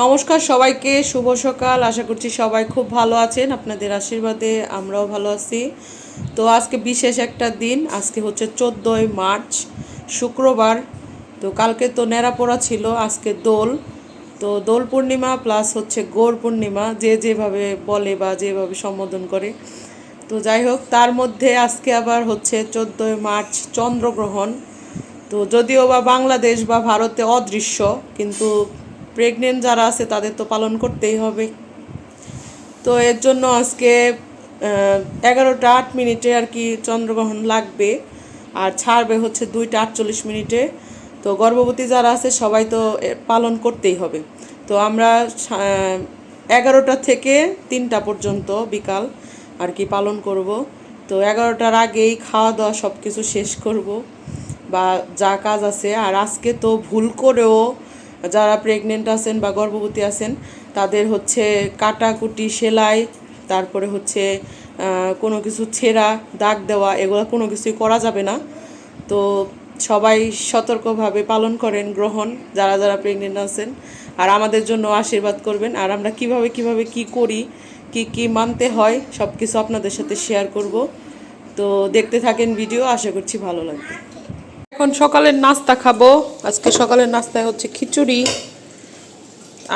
নমস্কার সবাইকে, শুভ সকাল। আশা করছি সবাই খুব ভালো আছেন। আপনাদের আশীর্বাদে আমরাও ভালো আছি। তো আজকে বিশেষ একটা দিন, আজকে হচ্ছে চোদ্দোই মার্চ, শুক্রবার। তো কালকে তো নেড়াপোড়া ছিল, আজকে দোল। তো দোল পূর্ণিমা প্লাস হচ্ছে গৌর পূর্ণিমা, যে যেভাবে বলে বা যেভাবে সম্বোধন করে। তো যাই হোক, তার মধ্যে আজকে আবার হচ্ছে চোদ্দোই মার্চ চন্দ্রগ্রহণ। তো যদিও বা বাংলাদেশ বা ভারতে অদৃশ্য, কিন্তু প্রেগনেন্ট যারা আছে, তাদের তো পালন করতেই হবে। তো এর জন্য আজকে এগারোটা আট মিনিটে আর কি চন্দ্রগ্রহণ লাগবে। আর ছাড়বে হচ্ছে দুইটা আটচল্লিশ মিনিটে। তো গর্ভবতী যারা আছে, সবাই তো পালন করতেই হবে। তো আমরা এগারোটা থেকে তিনটা পর্যন্ত বিকাল আর কি পালন করব। তো এগারোটার আগেই খাওয়া দাওয়া সব কিছু শেষ করব। বা যা কাজ আছে, আর আজকে তো ভুল করেও যারা প্রেগনেন্ট আছেন বা গর্ভবতী আছেন, তাদের হচ্ছে কাটাকুটি, সেলাই, তারপরে হচ্ছে কোনো কিছু ছেঁড়া, দাগ দেওয়া, এগুলো কোনো কিছুই করা যাবে না। তো সবাই সতর্কভাবে পালন করেন গ্রহণ, যারা যারা প্রেগনেন্ট আছেন। আর আমাদের জন্য আশীর্বাদ করবেন। আর আমরা কীভাবে কীভাবে কি করি, কি কি মানতে হয় সব কিছু আপনাদের সাথে শেয়ার করব। তো দেখতে থাকেন ভিডিও আশা করছি ভালো লাগবে। এখন সকালের নাস্তা খাব। আজকে সকালের নাস্তায় হচ্ছে খিচুড়ি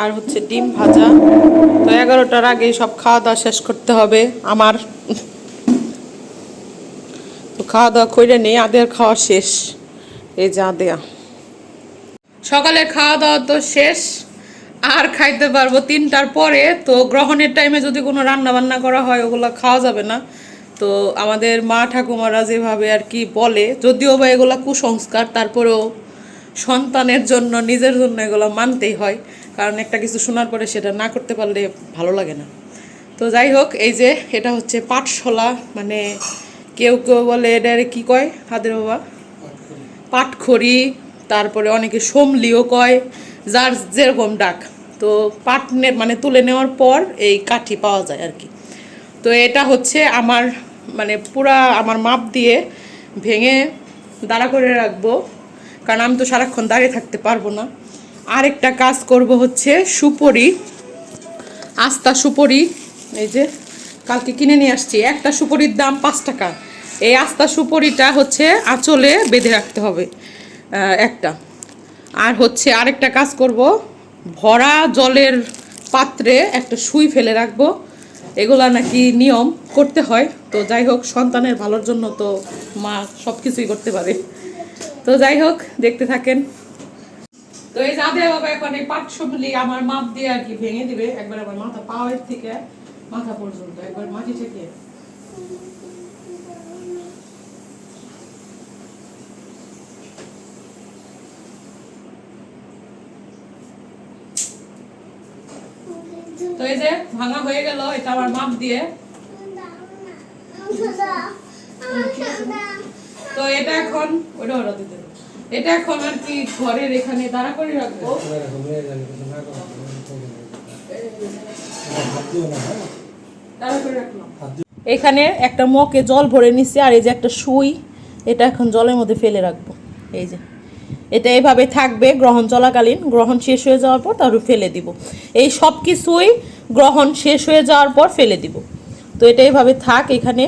আর হচ্ছে ডিম ভাজা। তো এগারোটার আগে সব খাওয়া দাওয়া শেষ করতে হবে আমার। তো খাওয়া দাওয়া করে নেই, আদের খাওয়া শেষ। এই যা দেয়া সকালে খাওয়া দাওয়া তো শেষ, আর খাইতে পারব তিনটার পরে। তো গ্রহণের টাইমে যদি কোনো রান্না বান্না করা হয়, ওগুলো খাওয়া যাবে না। তো আমাদের মা ঠাকুমারা যেভাবে আর কি বলে, যদিও বা এগুলো কুসংস্কার, তারপরেও সন্তানের জন্য, নিজের জন্য এগুলো মানতেই হয়। কারণ একটা কিছু শোনার পরে সেটা না করতে পারলে ভালো লাগে না। তো যাই হোক, এই যে এটা হচ্ছে পাটশোলা মানে কেউ কেউ বলে, এটা কি কয় হাদের বাবা? পাটখড়ি। তারপরে অনেকে সোমলিও কয়, যার যেরকম ডাক। তো পাট মানে তুলে নেওয়ার পর এই কাঠি পাওয়া যায় আর কি। তো এটা হচ্ছে আমার মানে পুরা আমার মাপ দিয়ে ভেঙে দাঁড়া করে রাখব। কারণ আমি তো সারাক্ষণ দাঁড়িয়ে থাকতে পারব না। আরেকটা কাজ করব হচ্ছে সুপরি, আস্তা সুপরি, এই যে কালকে কিনে নিয়ে আসছি। একটা সুপরির দাম পাঁচ টাকা। এই আস্তা সুপরিটা হচ্ছে আঁচলে বেঁধে রাখতে হবে একটা। আর হচ্ছে আরেকটা কাজ করব, ভরা জলের পাত্রে একটা সুই ফেলে রাখব। এগুলা নাকি নিয়ম করতে হয়। তো যাই হোক, সন্তানের ভালোর জন্য তো মা সব কিছুই করতে পারে। তো যাই হোক, দেখতে থাকেন। তো এই যা দেওয়া বাবা এখন এই পাট সবলি আমার মাপ দিয়ে আর কি ভেঙে দিবে। একবার আমার মাথা পাওয়ার থেকে মাথা পর্যন্ত, একবার মাটি থেকে। তো এই যে ভাঙা হয়ে গেল, এটা আমার মাপ দিয়ে। তো এটা এখন, ওটা ওটা দিতে এটা এখন আর কি ঘরের এখানে দাঁড়া করে রাখব। এখানে একটা মগে জল ভরে নিছি, আর এই যে একটা সুই, এটা এখন জলের মধ্যে ফেলে রাখব। এই যে। এটা এইভাবে থাকবে, গ্রহণ চলাকালীন, গ্রহণ শেষ হয়ে যাওয়ার পর তারপর ফেলে দিব। এই সব কিছুই গ্রহণ শেষ হয়ে যাওয়ার পর ফেলে দিব। তো এটা এইভাবে থাক, এখানে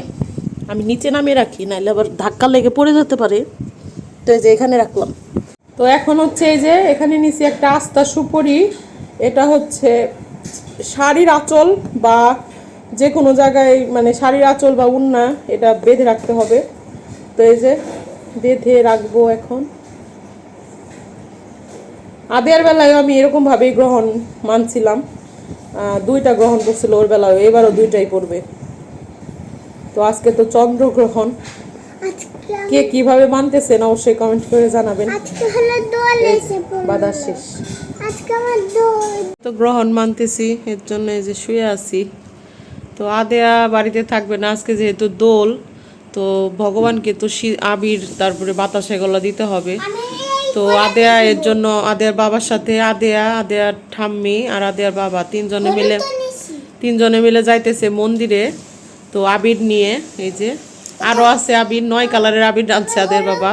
আমি নিচে নামিয়ে রাখি নাহলে আবার ধাক্কা লেগে পড়ে যেতে পারে। তো এই যে এখানে রাখলাম। তো এখন হচ্ছে এই যে এখানে নিচে একটা আস্তা সুপরি, এটা হচ্ছে শাড়ির আঁচল বা যে কোনো জায়গায় মানে শাড়ির আঁচল বা উন্না, এটা বেঁধে রাখতে হবে। তো এই যে বেঁধে রাখব এখন। আদের বেলায় আমি এরকম ভাবেই গ্রহণ মানছিলাম। দুইটা গ্রহণ করছিল ওর বেলায় এবারও দুইটাই পড়বে। তো আজকে তো চন্দ্রগ্রহণ। কে কীভাবে মানতেছেন অবশ্যই কমেন্ট করে জানাবেন। আজকে হলো দোল এসে পড়বে। বাদার শেষ। আজকে আমার দোল। তো গ্রহণ মানতেছি এর জন্য এই যে শুয়ে আছি। তো আদেয়া বাড়িতে থাকবে না আজকে যেহেতু দোল তো ভগবানকে তো আবির তারপরে বাতাস এগুলো দিতে হবে। তো আদেয়া এর জন্য আদেয়ার বাবার সাথে আদেয়া আদেয়ার ঠাম্মি আর আদেয়ার বাবা তিনজনে মিলে তিনজনে মিলে যাইতেছে মন্দিরে। তো আবির নিয়ে এই যে আরও আছে আবির নয় কালারের আবির আনছে আদের বাবা।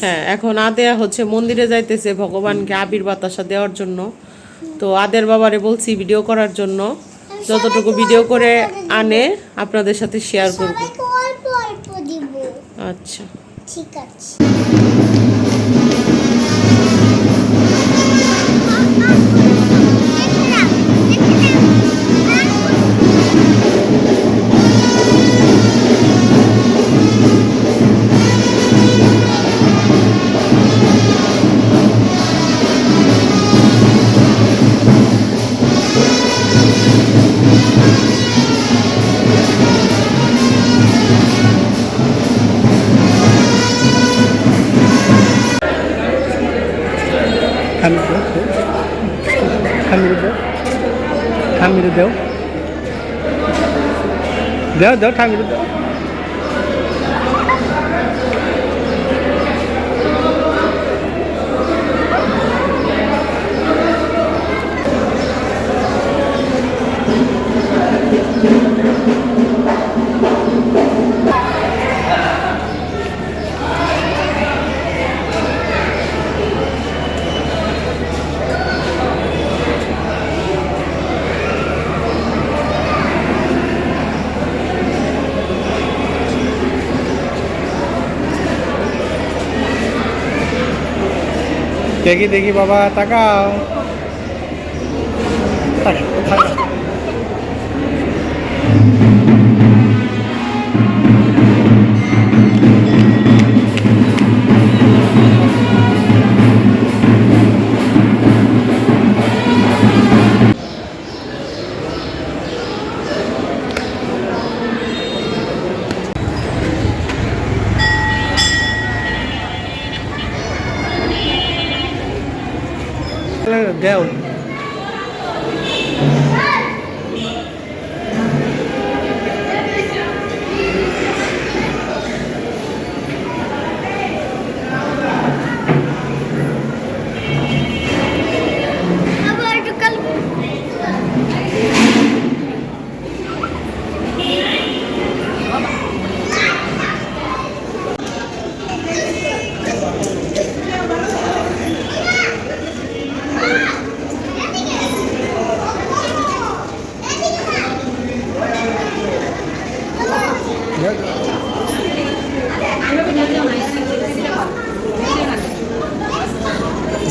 হ্যাঁ এখন আদেয়া হচ্ছে মন্দিরে যাইতেছে ভগবানকে আবির বাতাসা দেওয়ার জন্য। তো আদের বাবারে বলছি ভিডিও করার জন্য। যতটুকু ভিডিও করে আনে আপনাদের সাথে শেয়ার করব। আচ্ছা। ঠিক আছে เดี๋看ว দেখি দেখি বাবা তাকাও। তাকাও, তাকাও।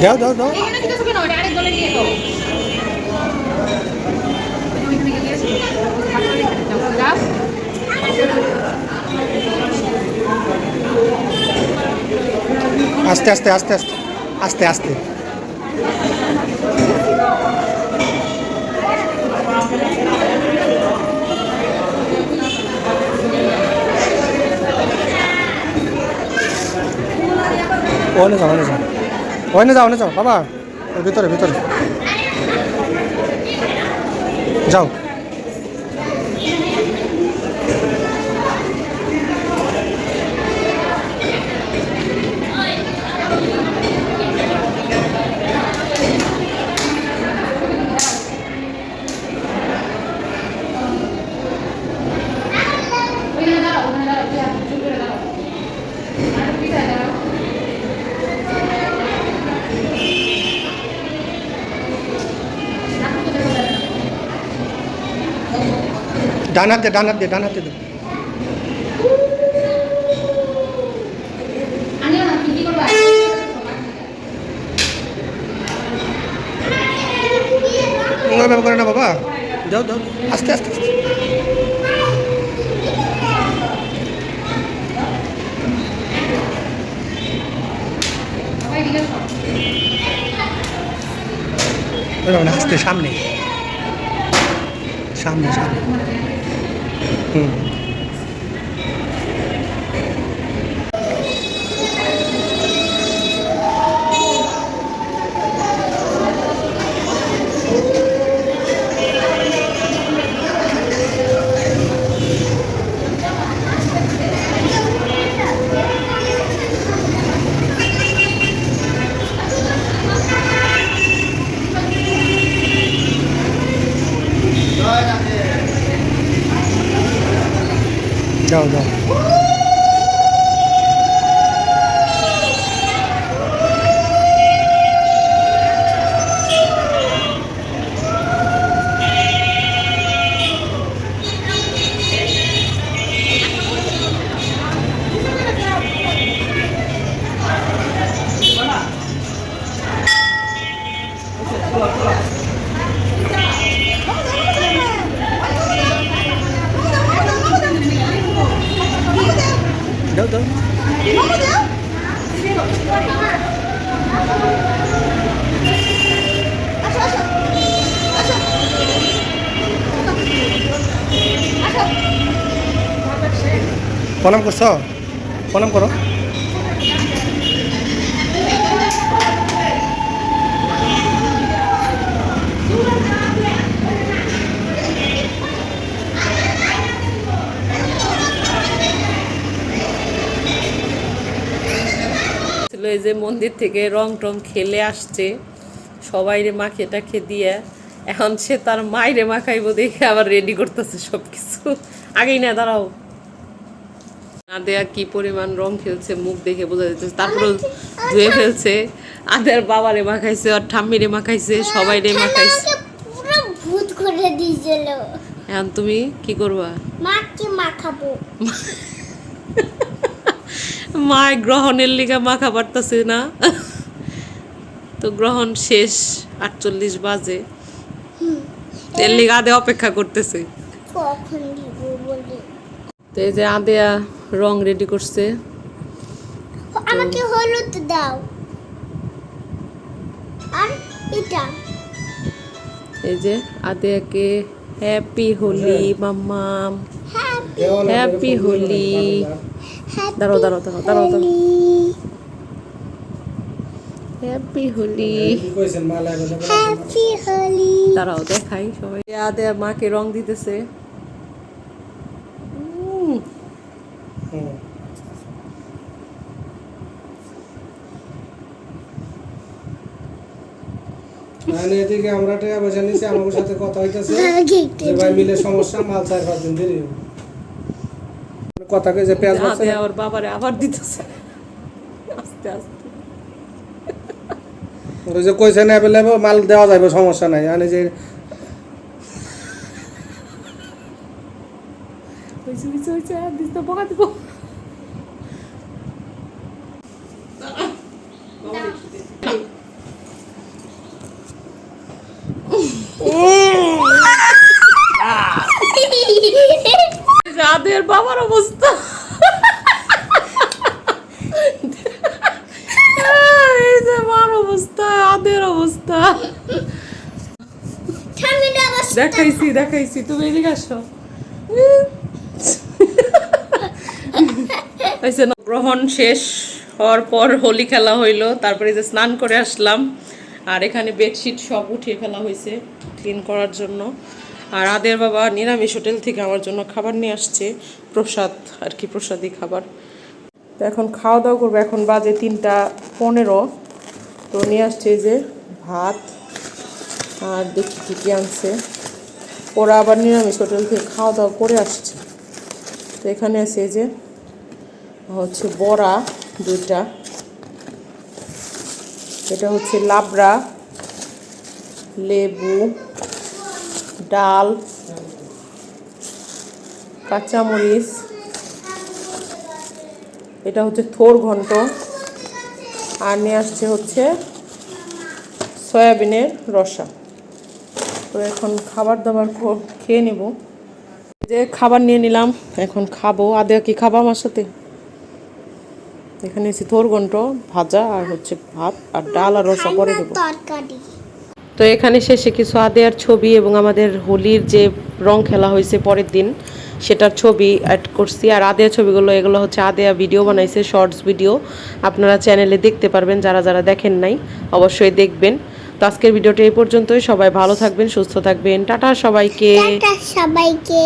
দাও দাও দাও। আস্তে আস্তে আস্তে আস্তে আস্তে আস্তে। ওনে যাও। ওনে যাও ওনে যাও বাবা। ভিতরে ভিতরে। যাও। ওইখানে ডান হাতে ডান হাতে ডান হাতে দে। আনিও না, তুমি কি করবা? ওইভাবে করে না বাবা। যাও যাও। আস্তে আস্তে আস্তে। আস্তে সামনে। সামনে সামনে। হুম যাও প্রণাম করছ? প্রণাম করো। এই যে মন্দির থেকে রং টং খেলে আসছে। সবাইরে মাখিয়ে টাখিয়ে দিয়ে। এখন সে তার মাইরে মাখাইবো দেখে আবার রেডি করতেছে সব কিছু আগেই না, দাঁড়াও। আদেয়া কি পরিমাণ রং খেলছে মুখ দেখে বোঝা যাচ্ছে তারপরে ধুয়ে ফেলছে। আদের বাবারে মাখাইছে আর ঠাম্মিরে মাখাইছে সবাই রে মাখাইছে। পুরো ভূত করে দিয়েছিল। এখন তুমি কি করবা? মাকে মাখাবো। মায় গ্রহণের লিগা মাখা পারতাছে না। তো গ্রহণ শেষ আটচল্লিশ বাজে। এর লিগা আদে অপেক্ষা করতেছে। কখন তো এই যে আদেয়া রং রেডি করছে। আমাকে হলুদ দাও। আর এটা। এই যে আদেয়াকে হ্যাপি হোলি মাম্মাম। হ্যাপি হোলি দাঁড়াও দাঁড়াও দাঁড়াও দাঁড়াও দাঁড়াও। হ্যাপি হোলি। হ্যাপি হোলি দাঁড়াও দেখাই সবাই। আদেয়া মাকে রং দিতেছে। মানে এদিকে আমরা টাকা পয়সা নিছি আমার সাথে কথা হইতাছে। যে ভাই মিলে সমস্যা মাল চার পাঁচ দিন দেরি কথা কই যে পেঁয়াজ বাচ্চা ওর বাবারে আবার দিতেছে। আস্তে আস্তে। ওই যে কইছে না অ্যাভেলেবল মাল দেওয়া যাবে সমস্যা নাই। মানে যে হয়েছে হয়েছে আর দিস তো বকা দিব। যাদের বাবার অবস্থা। এই অবস্থা দেখাইছি দেখাইছি, তুমি এদিকে আসো। গ্রহণ শেষ হওয়ার পর হোলি খেলা হইল, তারপরে যে স্নান করে আসলাম। আর এখানে বেডশিট সব উঠিয়ে ফেলা হয়েছে ক্লিন করার জন্য। আর আদের বাবা নিরামিষ হোটেল থেকে আমার জন্য খাবার নিয়ে আসছে, প্রসাদ আর কি, প্রসাদী খাবার। তো এখন খাওয়া দাওয়া করব। এখন বাজে তিনটা পনেরো। তো নিয়ে আসছে যে ভাত আর দেখি কী কী আনছে। ওরা আবার নিরামিষ হোটেল থেকে খাওয়া দাওয়া করে আসছে। তো এখানে আছে যে, হচ্ছে বড়া দুইটা। এটা হচ্ছে লাবড়া, লেবু, ডাল, কাঁচামরিচ, এটা হচ্ছে থোর ঘন্ট, আর নিয়ে আসছে হচ্ছে সয়াবিনের রসা। তো এখন খাবার দাবার খেয়ে নেব। যে খাবার নিয়ে নিলাম, এখন খাব। আদে কি খাব আমার সাথে? এখানে এসে থোর ঘন্ট ভাজা আর হচ্ছে ভাত আর ডাল আর রসা পরে দেবো। তো এখানে শেষে কিছু আদেয়ার ছবি এবং আমাদের হোলির যে রং খেলা হয়েছে পরের দিন সেটার ছবি অ্যাড করছি। আর আদেয়া ছবিগুলো এগুলো হচ্ছে আদেয়া ভিডিও বানাইছে শর্টস ভিডিও আপনারা চ্যানেলে দেখতে পারবেন যারা যারা দেখেন নাই অবশ্যই দেখবেন। তো আজকের ভিডিওটা এই পর্যন্তই। সবাই ভালো থাকবেন সুস্থ থাকবেন। টাটা সবাইকে। সবাইকে।